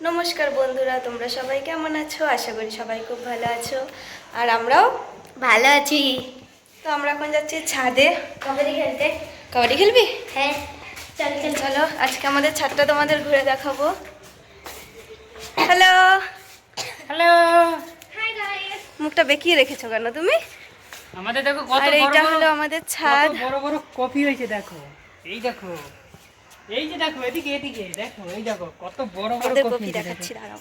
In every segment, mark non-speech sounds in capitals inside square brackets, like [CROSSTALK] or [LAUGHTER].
নমস্কার বন্ধুরা তোমরা সবাই কেমন আছো? আশা করি সবাই খুব ভালো আছো। আর আমরাও ভালো আছি। তো আমরা এখন যাচ্ছি ছাদে। কবাডি খেলতে। কাবাডি খেলবি? হ্যাঁ চল চল চলো আজকে আমাদের ছাদটা তোমাদের ঘুরে দেখাবো। হ্যালো হ্যালো মুখটা বেঁকিয়ে রেখেছো কেন তুমি? আমাদের দেখো কত আর বড় এইটা বড় হলো আমাদের ছাদ। বড় বড় কপি হয়েছে দেখো। এই দেখো। এই যে দেখো এদিকে এদিকে দেখো এই দেখো কত বড় বড় কপি দেখাচ্ছি দাঁড়াও।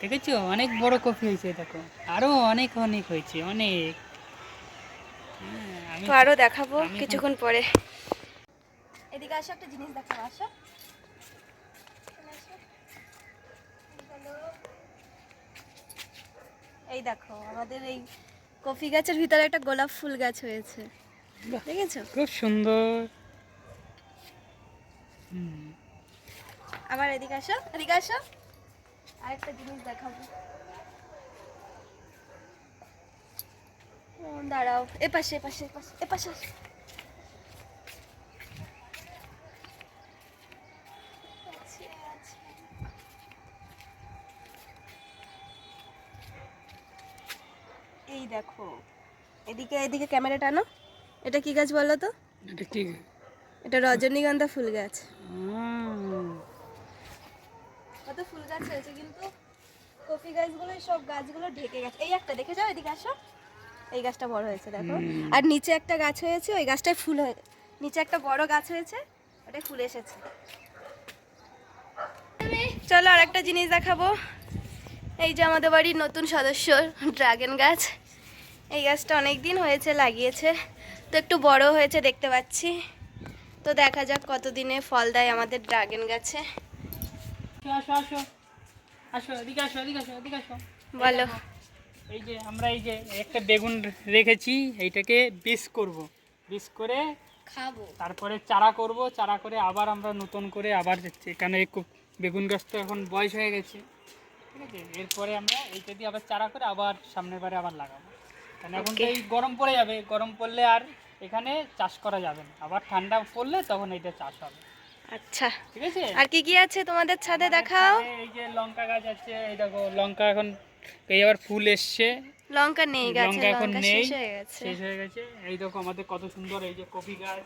দেখেছ? অনেক বড় কপি হয়েছে দেখো। আরও অনেক অনেক হয়েছে অনেক। হ্যাঁ, তো আরও দেখাবো কিছুক্ষণ পরে। এদিকে আসো একটা জিনিস দেখাবো আসো। এই দেখো আমাদের এই কফি গাছের ভিতরে একটা গোলাপ ফুল গাছ হয়েছে। দেখেছ? খুব সুন্দর। আবার এদিকে আসো এদিকে আসো। আরেকটা জিনিস দেখাবো। দাঁড়াও, এপাশে এপাশে এপাশে এপাশে। এই দেখো, এদিকে এদিকে ক্যামেরা টানো এটা কি গাছ বলো তো? এটা ঠিক এটা রজনীগন্ধা ফুল গাছ। কত ফুল গাছ হয়েছে কিন্তু? কফি গাছগুলো সব গাছগুলো ঢেকে গেছে। এই একটা দেখে যাও এদিকে আসো। এই গাছটা বড় হয়েছে দেখো। আর নিচে একটা গাছ হয়েছে ওই গাছটায় ফুল হয়ে নিচে একটা বড় গাছ হয়েছে ওটায় ফুল এসেছে। চলো আর একটা জিনিস দেখাবো। এই যে আমাদের বাড়ির নতুন সদস্য ড্রাগন গাছ। এই গাছটা অনেক দিন হয়েছে লাগিয়েছে। তো একটু বড় হয়েছে দেখতে পাচ্ছি। তো দেখা যাক কতদিনে ফল দেয় আমাদের ড্রাগন গাছে। বলো। এই যে আমরা এই যে একটা বেগুন রেখেছি এইটাকে বিষ করব। বিষ করে খাব। তারপরে চারা করব চারা করে আবার আমরা নতুন করে আবার যাচ্ছি। এই বেগুন গাছ তো এখন বয়স হয়ে গেছে। ঠিক আছে? এরপরে আমরা এইটা দিয়ে আবার চারা করে আবার সামনের বারে আবার লাগাবো। কারণ এখন তো এই গরম পড়ে যাবে। গরম পড়লে আর এখানে চাষ করা যাবে না। আবার ঠান্ডা পড়লে তখন এইটা চাষ হবে। আচ্ছা। ঠিক আছে? আর কি কি আছে তোমাদের ছাদে দেখাও? এই যে লঙ্কা গাছ আছে এই দেখো লঙ্কা এখন এই আবার ফুল এসছে। লঙ্কা নেই গাছে লঙ্কা এখন নেই শেষ হয়ে গেছে। শেষ হয়ে গেছে। এই দেখো আমাদের কত সুন্দর এই যে কপি গাছ।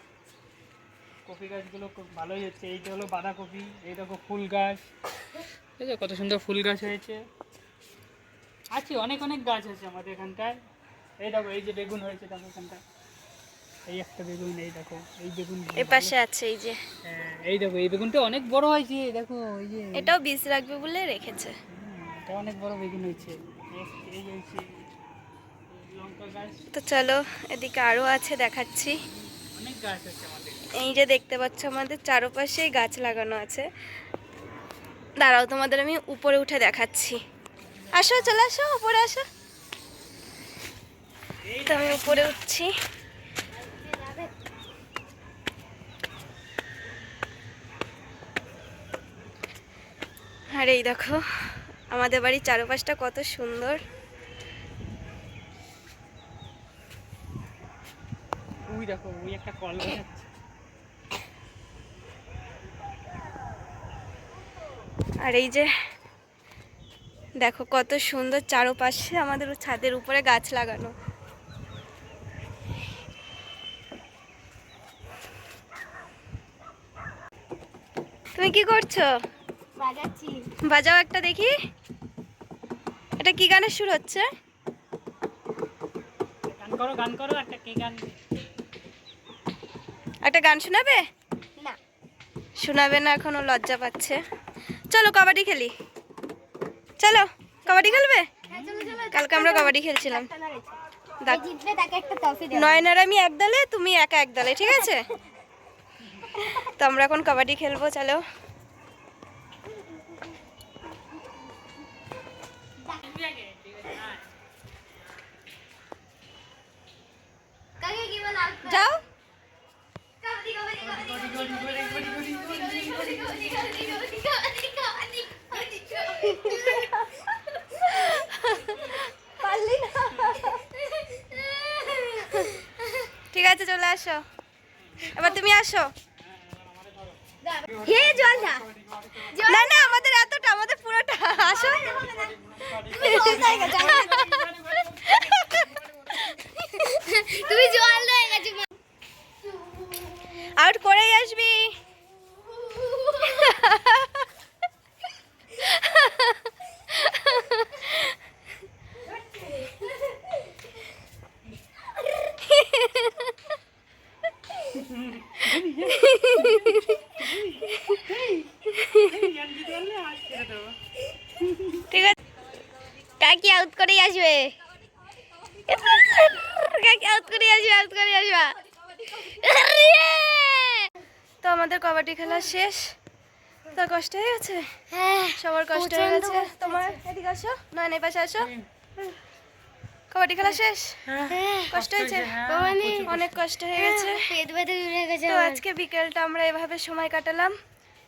কপি গাছগুলো খুব ভালোই হচ্ছে। এইটা হলো বাঁধাকপি এই দেখো ফুল গাছ। ঠিক আছে কত সুন্দর ফুল গাছ হয়েছে। আছে অনেক অনেক গাছ আছে আমাদের এখানটায় এই দেখো এই যে বেগুন হয়েছে দেখো এখানটায় এই একটা বেগুন এই দেখো এই বেগুন এ পাশে আছে এই যে। হ্যাঁ, এই দেখো এই বেগুনটা অনেক বড় হয়েছে এই দেখো এই যে। এটাও বীজ রাখবে বলে রেখেছে। এটা অনেক বড় বেগুন হয়েছে। এই- এই হয়েছে এই তো চলো এদিকে আরও আছে দেখাচ্ছি। এই যে দেখতে পাচ্ছ আমাদের চারপাশেই গাছ লাগানো আছে। দাঁড়াও তোমাদের আমি উপরে উঠে দেখাচ্ছি। আসো চলে আসো উপরে আসো। তো আমি উপরে উঠছি। আর এই দেখো আমাদের বাড়ির চারপাশটা কত সুন্দর। ওই দেখো ওই একটা কল আর এই যে দেখো কত সুন্দর চারপাশে আমাদের ছাদের উপরে গাছ লাগানো। তুমি কি করছ? বাজাও একটা দেখি। এটা কি গানের সুর হচ্ছে? গান করো গান করো একটা কে গান? একটা গান শোনাবে? না। শোনাবে না এখনও লজ্জা পাচ্ছে। চলো কবাডি খেলি। চলো কবাডি খেলবে? হ্যাঁ চলো চলো কালকে আমরা কবাডি খেলছিলাম। নয়নার আমি একদলে তুমি একা এক দলে ঠিক আছে? [LAUGHS] তো আমরা এখন কাবাডি খেলব চলো। পারলি না। ঠিক আছে চলে আসো। এবার তুমি আসো। হে জল না না না আমাদের তুমি জল রয়ে গেছো আউট করেই আসবি। Hehehehe [LAUGHS] করে আসবে আউট করে আসবা। তো আমাদের কবাডি খেলা শেষ। তো কষ্ট হয়ে গেছে সবার কষ্ট হয়ে গেছে। তোমার এদিকে আসো। নয় এই পাশে আসো। কবাডি খেলা শেষ? কষ্ট হয়েছে? অনেক কষ্ট হয়ে গেছে। তো আজকে বিকেলটা আমরা এভাবে সময় কাটালাম।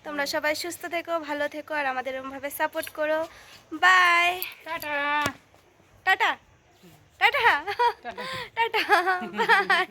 তোমরা সবাই সুস্থ থেকো ভালো থেকো আর আমাদের এরকমভাবে সাপোর্ট করো। Bye tata. Tata. Tata. Tata. Bye.